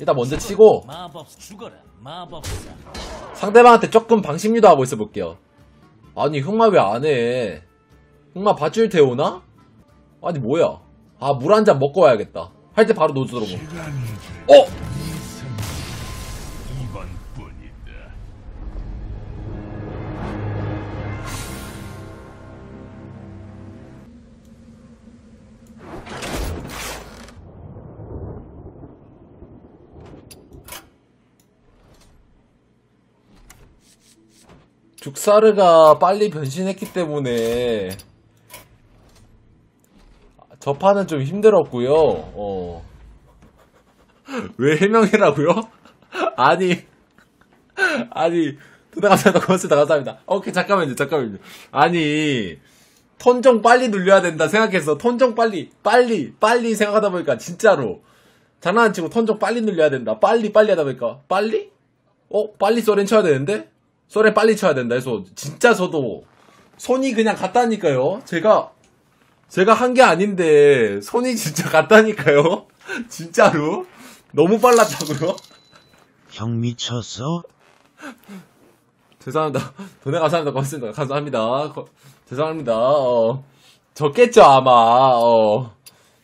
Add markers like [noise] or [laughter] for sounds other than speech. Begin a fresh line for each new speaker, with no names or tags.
일단 먼저 치고 상대방한테 조금 방심 유도하고 있어 볼게요. 아니 흑마 왜 안 해? 흑마 밧줄 태우나? 아니 뭐야? 아 물 한 잔 먹고 와야겠다. 할 때 바로 노즈 들어보. 어? 죽사르가 빨리 변신했기 때문에 접하는 좀 힘들었고요. 어. [laughs] 왜 해명이라고요? [laughs] 아니 [laughs] 아니 감사합니다. 고맙습니다. 감사합니다. 오케이 잠깐만요. 잠깐만요. 아니 톤좀 빨리 눌려야 된다 생각해서 톤좀 빨리 빨리 빨리 생각하다 보니까 진짜로 장난 안 치고 톤좀 빨리 눌려야 된다. 빨리 빨리 하다 보니까 빨리? 어 빨리 소렌 쳐야 되는데? 소렌 빨리 쳐야 된다 해서 진짜 저도 손이 그냥 갔다니까요. 제가 제가 한 게 아닌데 손이 진짜 갔다니까요. [laughs] 진짜로 너무 빨랐다고요.
형 미쳤어?
죄송합니다. 돈에 감사합니다. 고맙습니다. 감사합니다. 거- 죄송합니다. 어, 졌겠죠 아마. 어.